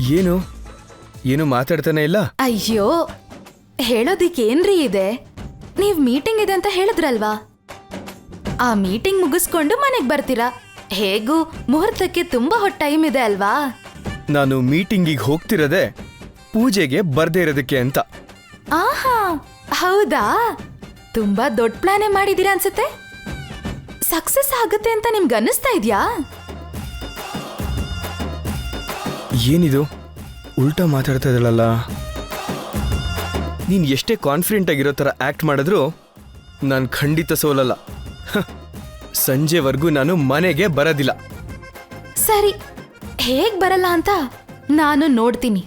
ಏನು? ಏನು ಮಾತಾಡ್ತಾನೆ ಇಲ್ಲ? ಅಯ್ಯೋ ಹೇಳೋದಿಕ್ಕೇನ್ರಿ ಇದೆ? ನೀವ್ ಮೀಟಿಂಗ್ ಇದೆ ಅಂತ ಹೇಳಿದ್ರಲ್ವಾ? ಆ ಮೀಟಿಂಗ್ ಮುಗಿಸ್ಕೊಂಡು ಮನೆಗ್ ಬರ್ತೀರಾ? ಹೇಗೂ ಮುಹೂರ್ತಕ್ಕೆ ತುಂಬಾ ಹೊತ್ತು ಟೈಮ್ ಇದೆ ಅಲ್ವಾ? ನಾನು ಮೀಟಿಂಗಿಗೆ ಹೋಗ್ತಿರೋದೆ ಪೂಜೆಗೆ ಬರ್ದೇ ಇರೋದಕ್ಕೆ ಅಂತ. ಆಹಾ ಹೌದಾ? ತುಂಬಾ ದೊಡ್ಡ ಪ್ಲಾನೇ ಮಾಡಿದೀರಾ ಅನ್ಸುತ್ತೆ? ಸಕ್ಸಸ್ ಆಗುತ್ತೆ ಅಂತ ನಿಮ್ಗೆ ಅನ್ನಿಸ್ತಾ ಇದ್ಯಾ? ಏನಿದು? ಉಲ್ಟಾ ಮಾತಾಡ್ತಾ ಇದ್ದಾಳಲ್ಲ. ನೀನು ಎಷ್ಟೇ ಕಾನ್ಫಿಡೆಂಟ್ ಆಗಿರೋ ಥರ ಆ್ಯಕ್ಟ್ ಮಾಡಿದ್ರು ನಾನು ಖಂಡಿತ ಸೋಲಲ್ಲ. ಸಂಜೆವರೆಗೂ ನಾನು ಮನೆಗೆ ಬರೋದಿಲ್ಲ. ಸರಿ, ಹೇಗ್ ಬರಲ್ಲ ಅಂತ ನಾನು ನೋಡ್ತೀನಿ.